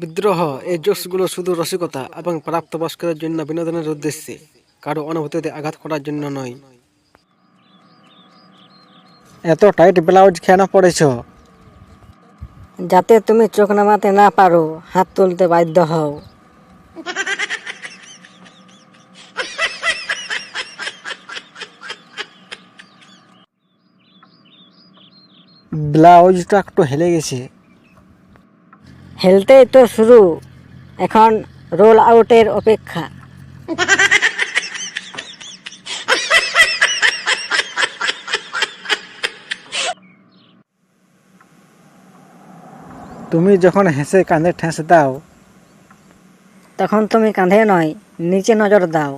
বিদ্রোহ এই জোকসগুলো শুধু রসিকতা এবং প্রাপ্তবয়স্কদের জন্য বিনোদনের উদ্দেশ্যে কারও অনুভূতিতে আঘাত করার জন্য নয়। এত টাইট ব্লাউজ কেন পড়েছ যাতে তুমি চোখ নামাতে না পারো হাত তুলতে বাধ্য হও। ব্লাউজটা একটু হেলে গেছে। হেলতেই তো শুরু। এখন রোল আউটের অপেক্ষা। তুমি যখন হেসে কাঁধে ঠেস দাও তখন তুমি কাঁধে নয় নিচে নজর দাও।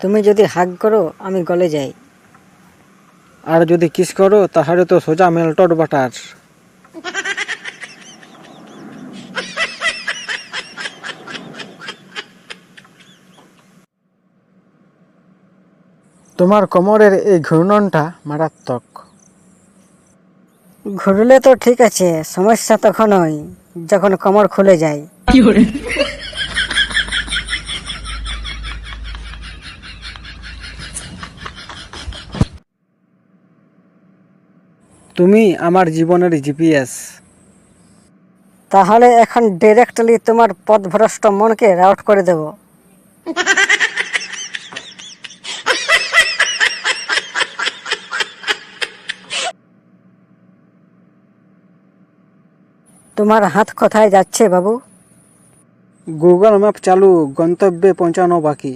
তুমি যদি হাগ করো আমি গলে যাই। আর যদি কিস করো তাহলে তো সোজা মেলটড বাটার। তোমার কোমরের এই ঘূর্ণনটা মারাত্মক। ঘুরলে তো ঠিক আছে, সমস্যা তখন তখনই যখন কোমর খুলে যায়। তুমি আমার জীবনের জিপিএস তাহলে এখন ডিরেক্টলি তোমার পথভ্রষ্ট মনকে রাউট করে দেব। তোমার হাত কোথায় যাচ্ছে বাবু? গুগল ম্যাপ চালু গন্তব্যে পৌঁছানো বাকি।